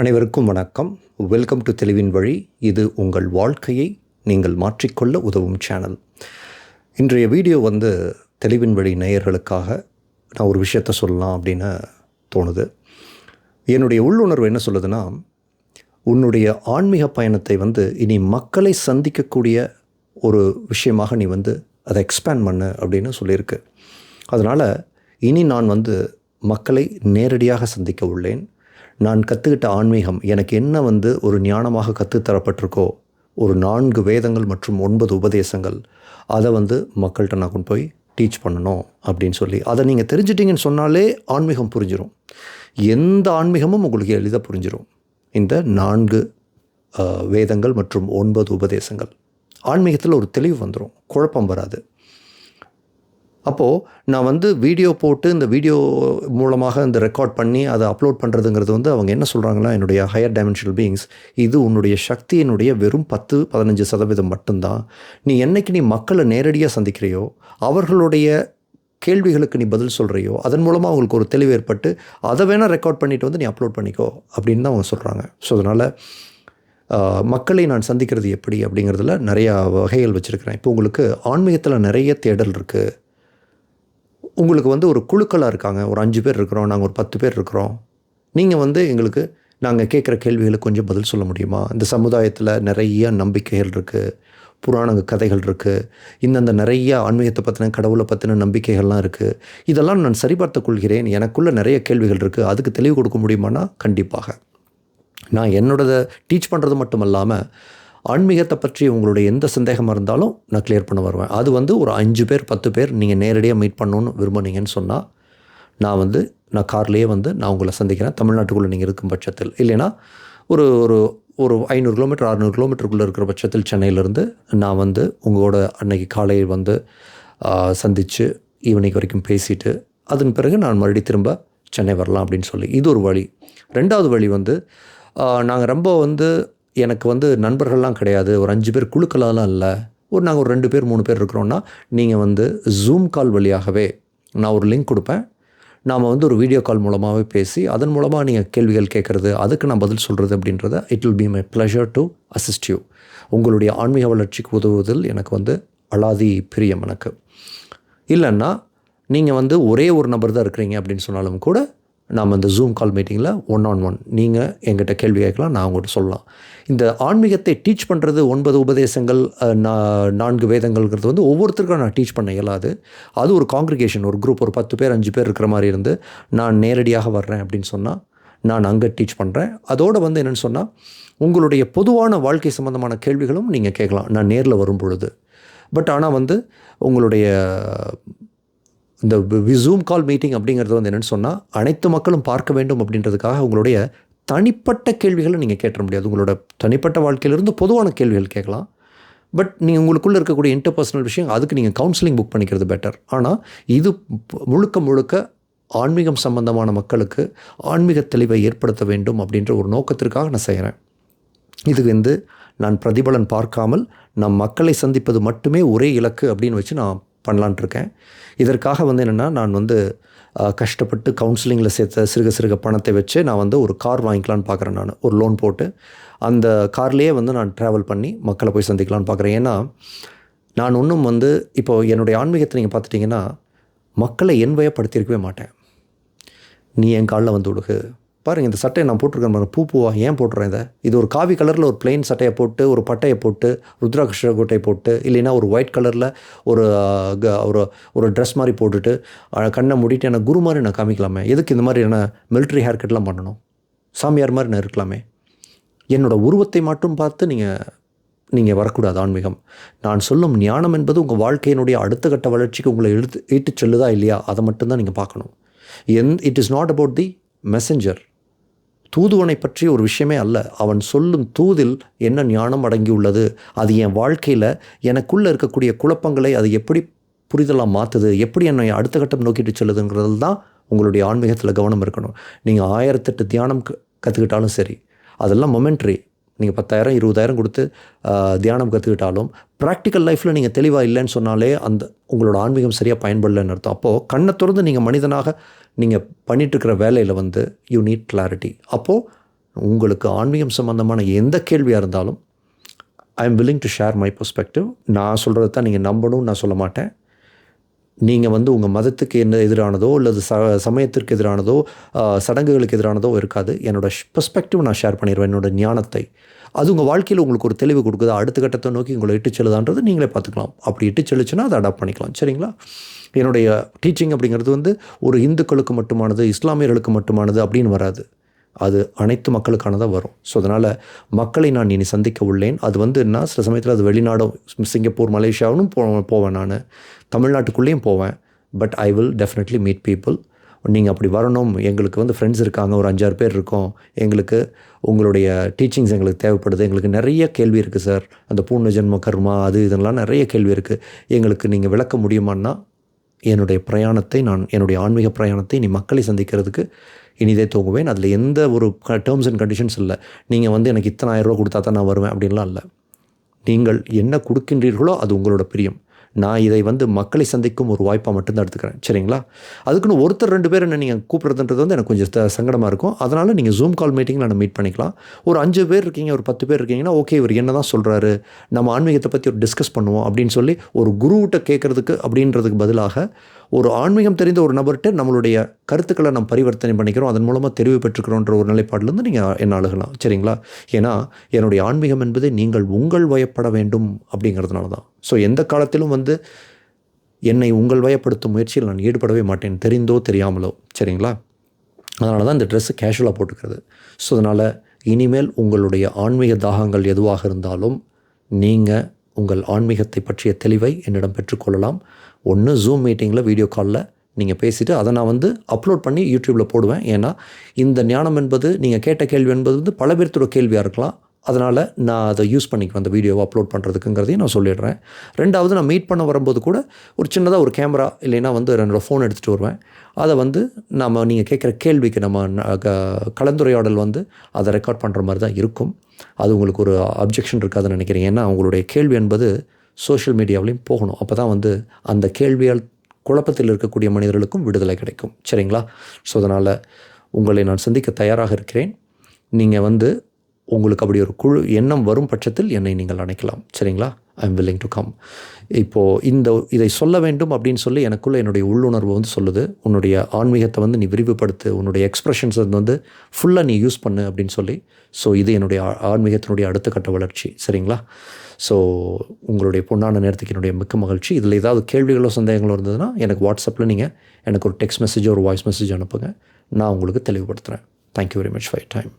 அனைவருக்கும் வணக்கம். Welcome to தெளிவின் வழி இது உங்கள் வாழ்க்கையை நீங்கள் மாற்றிக்கொள்ள உதவும் சேனல் இன்றைய வீடியோ வந்து தெளிவின் வழி நேயர்களுக்காக நான் ஒரு விஷயத்த சொல்லலாம் அப்படின்னு தோணுது. என்னுடைய உள்ளுணர்வு என்ன சொல்லுதுன்னா உன்னுடைய ஆன்மீக பயணத்தை வந்து இனி மக்களை சந்திக்கக்கூடிய ஒரு விஷயமாக நீ வந்து அதை எக்ஸ்பேண்ட் பண்ணு அப்படின்னு சொல்லியிருக்கு. அதனால் இனி நான் வந்து மக்களை நேரடியாக சந்திக்க உள்ளேன். நான் கற்றுக்கிட்ட ஆன்மீகம் எனக்கு என்ன வந்து ஒரு ஞானமாக கற்றுத்தரப்பட்டிருக்கோ ஒரு நான்கு வேதங்கள் மற்றும் ஒன்பது உபதேசங்கள் அதை வந்து மக்கள்கிட்ட நான் கொண்டு போய் டீச் பண்ணணும் அப்படின்னு சொல்லி அதை நீங்கள் தெரிஞ்சிட்டிங்கன்னு சொன்னாலே ஆன்மீகம் புரிஞ்சிடும் எந்த ஆன்மீகமும் உங்களுக்கு எளிதாக புரிஞ்சிடும் இந்த நான்கு வேதங்கள் மற்றும் ஒன்பது உபதேசங்கள். ஆன்மீகத்தில் ஒரு தெளிவு வந்துடும் குழப்பம் வராது. அப்போது நான் வந்து வீடியோ போட்டு இந்த வீடியோ மூலமாக இந்த ரெக்கார்ட் பண்ணி அதை அப்லோட் பண்ணுறதுங்கிறது வந்து அவங்க என்ன சொல்கிறாங்கன்னா என்னுடைய ஹையர் டைமென்ஷனல் பீயிங்ஸ் இது உன்னுடைய சக்தியினுடைய வெறும் பத்து பதினஞ்சு சதவீதம் மட்டும்தான். நீ என்னைக்கு நீ மக்களை நேரடியாக சந்திக்கிறையோ அவர்களுடைய கேள்விகளுக்கு நீ பதில் சொல்கிறையோ அதன் மூலமாக அவங்களுக்கு ஒரு தெளிவு ஏற்பட்டு அதை வேணால் ரெக்கார்ட் பண்ணிவிட்டு வந்து நீ அப்லோட் பண்ணிக்கோ அப்படின்னு தான் அவங்க சொல்கிறாங்க ஸோ அதனால் மக்களை நான் சந்திக்கிறது எப்படி அப்படிங்கிறதுல நிறையா வகைகள் வச்சுருக்கிறேன். இப்போ உங்களுக்கு ஆன்மீகத்தில் நிறைய தேடல் இருக்குது உங்களுக்கு வந்து ஒரு குழுக்களாக இருக்காங்க. ஒரு அஞ்சு பேர் இருக்கிறோம். நாங்கள் ஒரு பத்து பேர் இருக்கிறோம். நீங்கள் வந்து எங்களுக்கு நாங்கள் கேட்குற கேள்விகளுக்கு கொஞ்சம் பதில் சொல்ல முடியுமா? இந்த சமுதாயத்தில் நிறைய நம்பிக்கைகள் இருக்குது புராண கதைகள் இருக்குது இந்தந்த நிறைய ஆன்மீகத்தை பற்றின கடவுளை பற்றின நம்பிக்கைகள்லாம் இருக்குது இதெல்லாம் நான் சரிபார்த்து கொள்கிறேன். எனக்குள்ளே நிறைய கேள்விகள் இருக்குது அதுக்கு தெளிவு கொடுக்க முடியுமானா? கண்டிப்பாக. நான் என்னோடத டீச் பண்ணுறது மட்டும் இல்லாமல் ஆன்மீகத்தை பற்றி உங்களுடைய எந்த சந்தேகமாக இருந்தாலும் நான் கிளியர் பண்ண வருவேன். அது வந்து ஒரு அஞ்சு பேர் பத்து பேர் நீங்கள் நேரடியாக மீட் பண்ணணும்னு விரும்புனீங்கன்னு சொன்னால் நான் வந்து நான் கார்லேயே வந்து நான் உங்களை சந்திக்கிறேன். தமிழ்நாட்டுக்குள்ளே நீங்கள் இருக்கும் பட்சத்தில். இல்லைன்னா ஒரு ஒரு ஒரு ஐநூறு கிலோமீட்டர் அறநூறு கிலோமீட்டருக்குள்ளே இருக்கிற பட்சத்தில் சென்னையிலேருந்து நான் வந்து உங்களோட அன்னைக்கு காலையில் வந்து சந்தித்து ஈவினிங் வரைக்கும் பேசிட்டு அதன் பிறகு நான் மறுபடியும் திரும்ப சென்னை வரலாம் அப்படின்னு சொல்லி. இது ஒரு வழி. ரெண்டாவது வழி வந்து நாங்கள் ரொம்ப வந்து எனக்கு வந்து நண்பர்கள்லாம் கிடையாது. ஒரு அஞ்சு பேர் குழுக்களாலாம் இல்லை. ஒரு நாங்கள் ஒரு ரெண்டு பேர் மூணு பேர் இருக்கிறோன்னா நீங்கள் வந்து ஜூம் கால் வழியாகவே நான் ஒரு லிங்க் கொடுப்பேன். நாம் வந்து ஒரு வீடியோ கால் மூலமாகவே பேசி அதன் மூலமாக நீங்கள் கேள்விகள் கேட்குறது அதுக்கு நான் பதில் சொல்கிறது அப்படின்றத it will be my pleasure to assist you உங்களுடைய ஆன்மீக வளர்ச்சிக்கு உதவுவதில் எனக்கு வந்து அலாதி பிரியம் எனக்கு. இல்லைன்னா நீங்கள் வந்து ஒரே ஒரு நபர் தான் இருக்கிறீங்க அப்படின்னு சொன்னாலும் கூட நாம் இந்த ஜூம் கால் மீட்டிங்கில் ஒன் ஆன் ஒன் நீங்கள் எங்கிட்ட கேள்வி கேட்கலாம் நான் உங்கள்கிட்ட சொல்லலாம். இந்த ஆன்மீகத்தை டீச் பண்ணுறது ஒன்பது உபதேசங்கள் நான்கு வேதங்கள்ங்கிறது வந்து ஒவ்வொருத்தருக்கும் நான் டீச் பண்ண இயலாது. அது ஒரு காங்கிரிகேஷன் ஒரு குரூப் ஒரு பத்து பேர் அஞ்சு பேர் இருக்கிற மாதிரி இருந்து நான் நேரடியாக வர்றேன் அப்படின்னு சொன்னால் நான் அங்கே டீச் பண்ணுறேன் அதோடு வந்து என்னென்னு சொன்னால் உங்களுடைய பொதுவான வாழ்க்கை சம்மந்தமான கேள்விகளும் நீங்கள் கேட்கலாம். நான் நேரில் வரும் பொழுது பட் ஆனால் வந்து உங்களுடைய இந்த ஜூம் கால் மீட்டிங் அப்படிங்கிறது வந்து என்னென்னு சொன்னால் அனைத்து மக்களும் பார்க்க வேண்டும் அப்படின்றதுக்காக உங்களுடைய தனிப்பட்ட கேள்விகளை நீங்கள் கேட்ட முடியாது. உங்களோட தனிப்பட்ட வாழ்க்கையிலிருந்து பொதுவான கேள்விகள் கேட்கலாம். பட் நீங்கள் உங்களுக்குள்ளே இருக்கக்கூடிய இன்டர்பர்சனல் விஷயம் அதுக்கு நீங்கள் கவுன்சிலிங் புக் பண்ணிக்கிறது பெட்டர் ஆனால் இது முழுக்க முழுக்க ஆன்மீகம் சம்பந்தமான மக்களுக்கு ஆன்மீக தெளிவை ஏற்படுத்த வேண்டும் அப்படின்ற ஒரு நோக்கத்திற்காக நான் செய்கிறேன் இது வந்து நான் பிரதிபலன் பார்க்காமல் நம் மக்களை சந்திப்பது மட்டுமே ஒரே இலக்கு அப்படின்னு வச்சு நான் பண்ணலான்ட்டு இருக்கேன் இதற்காக வந்து என்னென்னா நான் வந்து கஷ்டப்பட்டு கவுன்சிலிங்கில் சேர்த்த சிறுக சிறுக பணத்தை வச்சு நான் வந்து ஒரு கார் வாங்கிக்கலான்னு பார்க்குறேன் நான். ஒரு லோன் போட்டு அந்த கார்லேயே வந்து நான் ட்ராவல் பண்ணி மக்களை போய் சந்திக்கலான்னு பார்க்குறேன் ஏன்னா நான் ஒன்றும் வந்து இப்போது என்னுடைய ஆன்மீகத்தை நீங்கள் பார்த்துட்டிங்கன்னா மக்களை என்வயப்படுத்தியிருக்கவே மாட்டேன். நீ என் காலில் வந்து விடுகு பாருங்க இந்த சட்டையை நான் போட்டிருக்கேன் பாருங்க. பூ பூவா ஏன் போட்டுறேன் இதை? இது ஒரு காவி கலரில் ஒரு பிளெயின் சட்டையை போட்டு ஒரு பட்டையை போட்டு ருத்ராட்ச கோட்டையை போட்டு இல்லைன்னா ஒரு ஒயிட் கலரில் ஒரு க- ஒரு ஒரு ட்ரெஸ் மாதிரி போட்டுட்டு கண்ணை மூடிட்டு எனக்கு குரு மாதிரி நான் காமிக்கலாமே. எதுக்கு இந்த மாதிரி என்ன மிலிட்ரி ஹேர் கட்லாம் பண்ணணும்? சாமியார் மாதிரி நான் இருக்கலாமே. என்னோட உருவத்தை மட்டும் பார்த்து நீங்கள் நீங்கள் வரக்கூடாது ஆன்மீகம். நான் சொல்லும் ஞானம் என்பது உங்கள் வாழ்க்கையினுடைய அடுத்த கட்ட வளர்ச்சிக்கு உங்களை இழுத்து ஈட்டுச் செல்லுதா இல்லையா? அதை மட்டும்தான் நீங்கள் பார்க்கணும். And it is not about the messenger தூதுவனை பற்றி ஒரு விஷயமே அல்ல. அவன் சொல்லும் தூதில் என்ன ஞானம் அடங்கியுள்ளது? அது என் வாழ்க்கையில் எனக்குள்ளே இருக்கக்கூடிய குழப்பங்களை அது எப்படி புரிதலாக மாற்றுது எப்படி என்னை அடுத்த கட்டம் நோக்கிட்டு செல்லுதுங்கிறது தான் உங்களுடைய ஆன்மீகத்தில் கவனம் இருக்கணும். நீங்கள் ஆயிரத்தெட்டு தியானம் க- கற்றுக்கிட்டாலும் சரி அதெல்லாம் மொமெண்ட்ரி நீங்கள் பத்தாயிரம் இருபதாயிரம் கொடுத்து தியானம் கற்றுக்கிட்டாலும் ப்ராக்டிக்கல் லைஃப்பில் நீங்கள் தெளிவாக இல்லைன்னு சொன்னாலே அந்த உங்களோட ஆன்மீகம் சரியாக பயன்படலைன்னு அர்த்தம். அப்போது கண்ணை திறந்து நீங்கள் மனிதனாக நீங்கள் பண்ணிகிட்ருக்கிற வேலையில் வந்து யூ நீட் கிளாரிட்டி அப்போது உங்களுக்கு ஆன்மீகம் சம்மந்தமான எந்த கேள்வியாக இருந்தாலும் I am willing to share my perspective நான் சொல்கிறது தான் நீங்கள் நம்பணும்னு நான் சொல்ல மாட்டேன். நீங்கள் வந்து உங்கள் மதத்துக்கு என்ன எதிரானதோ அல்லது ச சமயத்திற்கு எதிரானதோ சடங்குகளுக்கு எதிரானதோ இருக்காது. என்னோடய பெர்ஸ்பெக்டிவ் நான் ஷேர் பண்ணிடுவேன். என்னோட ஞானத்தை. அது உங்கள் வாழ்க்கையில் உங்களுக்கு ஒரு தெளிவு கொடுக்குது? அடுத்த கட்டத்தை நோக்கி உங்களை இட்டு செல்லுதான்றது நீங்களே பார்த்துக்கலாம். அப்படி இட்டு செல்லுச்சுன்னா அதை அடாப்ட் பண்ணிக்கலாம். சரிங்களா? என்னுடைய டீச்சிங் அப்படிங்கிறது வந்து ஒரு இந்துக்களுக்கு மட்டுமானது இஸ்லாமியர்களுக்கு மட்டுமானது அப்படின்னு வராது. அது அனைத்து மக்களுக்கானதாக வரும். ஸோ அதனால் மக்களை நான் இனி சந்திக்க உள்ளேன். அது வந்து என்ன? சில சமயத்தில் அது வெளிநாடும் சிங்கப்பூர் மலேசியாவும் போ போவேன் நான். தமிழ்நாட்டுக்குள்ளேயும் போவேன். But I will definitely meet people நீங்கள் அப்படி வரணும். எங்களுக்கு வந்து ஃப்ரெண்ட்ஸ் இருக்காங்க. ஒரு அஞ்சாறு பேர் இருக்கோம். எங்களுக்கு உங்களுடைய டீச்சிங்ஸ் எங்களுக்கு தேவைப்படுது. எங்களுக்கு நிறைய கேள்வி இருக்குது சார் அந்த பூர்ண ஜென்ம கர்மா அது இதெல்லாம் நிறைய கேள்வி இருக்குது எங்களுக்கு நீங்கள் விளக்க முடியுமான்னா என்னுடைய பிரயாணத்தை நான் என்னுடைய ஆன்மீக பிரயாணத்தை இனி மக்களை சந்திக்கிறதுக்கு இனிதே தூங்குவேன் அதில் எந்த ஒரு டேர்ம்ஸ் அண்ட் கண்டிஷன்ஸ் இல்லை. நீங்கள் வந்து எனக்கு இத்தனை ஆயிரம் ரூபா கொடுத்தா தான் நான் வருவேன் அப்படின்லாம் இல்லை. நீங்கள் என்ன கொடுக்கின்றீர்களோ அது உங்களோட பிரியம். நான் இதை வந்து மக்களை சந்திக்கும் ஒரு வாய்ப்பாக மட்டும்தான் எடுத்துக்கிறேன். சரிங்களா? அதுக்குன்னு ஒருத்தர் ரெண்டு பேர் என்ன நீங்கள் கூப்பிட்றதுன்றது வந்து எனக்கு கொஞ்சம் சங்கடமாக இருக்கும். அதனால் நீங்கள் ஜூம் கால் மீட்டிங்கில் நான் மீட் பண்ணிக்கலாம். ஒரு அஞ்சு பேர் இருக்கீங்க ஒரு பத்து பேர் இருக்கீங்கன்னா ஓகே இவர் என்ன தான் சொல்கிறாரு நம்ம ஆன்மீகத்தை பற்றி ஒரு டிஸ்கஸ் பண்ணுவோம் அப்படின்னு சொல்லி ஒரு குருவிட்ட கேட்குறதுக்கு அப்படின்றதுக்கு பதிலாக ஒரு ஆன்மீகம் தெரிந்த ஒரு நபர்கிட்ட நம்மளுடைய கருத்துக்களை நம்ம பரிவர்த்தனை பண்ணிக்கிறோம். அதன் மூலமாக தெரிவு பெற்றுக்கிறோன்ற ஒரு நிலைப்பாட்டிலேருந்து நீங்கள் என்ன அழுகலாம் சரிங்களா? ஏன்னா என்னுடைய ஆன்மீகம் என்பது நீங்கள் உங்கள் வயப்பட வேண்டும் அப்படிங்கிறதுனால தான். ஸோ எந்த காலத்திலும் வந்து என்னை உங்கள் வயப்படுத்தும் முயற்சியில் நான் ஈடுபடவே மாட்டேன். தெரிந்தோ தெரியாமலோ. சரிங்களா? அதனால தான் இந்த ட்ரெஸ்ஸு கேஷுவலாக போட்டுக்கிறது. ஸோ அதனால் இனிமேல் உங்களுடைய ஆன்மீக தாகங்கள் எதுவாக இருந்தாலும் நீங்கள் உங்கள் ஆன்மீகத்தை பற்றிய தெளிவை என்னிடம் பெற்றுக்கொள்ளலாம் ஒன்று ஜூம் மீட்டிங்கில் வீடியோ காலில் நீங்கள் பேசிவிட்டு அதை நான் வந்து அப்லோட் பண்ணி யூடியூப்பில் போடுவேன். ஏன்னா இந்த ஞானம் என்பது நீங்கள் கேட்ட கேள்வி என்பது வந்து பல பேர்த்தோட கேள்வியாக இருக்கலாம். அதனால் நான் அதை யூஸ் பண்ணிக்குவேன் அந்த வீடியோவை அப்லோட் பண்ணுறதுக்குங்கிறதையும் நான் சொல்லிடுறேன். ரெண்டாவது நான் மீட் பண்ண வரும்போது கூட ஒரு சின்னதாக ஒரு கேமரா இல்லைன்னா வந்து என்னோடய ஃபோன் எடுத்துகிட்டு வருவேன். அதை வந்து நம்ம நீங்கள் கேட்குற கேள்விக்கு நம்ம ந- க- கலந்துரையாடல் வந்து அதை ரெக்கார்ட் பண்ணுற மாதிரி தான் இருக்கும். அது உங்களுக்கு ஒரு அப்ஜெக்ஷன் இருக்காதுன்னு நினைக்கிறேன். ஏன்னா உங்களுடைய கேள்வி என்பது சோஷியல் மீடியாவிலையும் போகணும். அப்போ தான் வந்து அந்த கேள்வியால் குழப்பத்தில் இருக்கக்கூடிய மனிதர்களுக்கும் விடுதலை கிடைக்கும். சரிங்களா? ஸோ அதனால் உங்களை நான் சந்திக்க தயாராக இருக்கிறேன். நீங்கள் வந்து உங்களுக்கு அப்படி ஒரு குழு எண்ணம் வரும் பட்சத்தில் என்னை நீங்கள் அணைக்கலாம். சரிங்களா? ஐ எம் டு கம் இப்போது இந்த இதை சொல்ல வேண்டும் அப்படின்னு சொல்லி எனக்குள்ளே என்னுடைய உள்ளுணர்வு வந்து சொல்லுது. உன்னுடைய ஆன்மீகத்தை வந்து நீ விரிவுபடுத்து உன்னுடைய எக்ஸ்பிரஷன்ஸ் வந்து ஃபுல்லாக நீ யூஸ் பண்ணு அப்படின்னு சொல்லி. ஸோ இது என்னுடைய ஆன்மீகத்தினுடைய அடுத்த கட்ட வளர்ச்சி. சரிங்களா? ஸோ உங்களுடைய பொண்ணான நேரத்துக்கு என்னுடைய மிக்க மகிழ்ச்சி. இதில் ஏதாவது கேள்விகளோ சந்தேகங்களோ இருந்ததுன்னா எனக்கு வாட்ஸ்அப்பில் நீங்கள் எனக்கு ஒரு டெக்ஸ்ட் மெசேஜோ ஒரு வாய்ஸ் மெசேஜ் அனுப்புங்க. நான் உங்களுக்கு தெளிவுபடுத்துகிறேன் thank you very much for time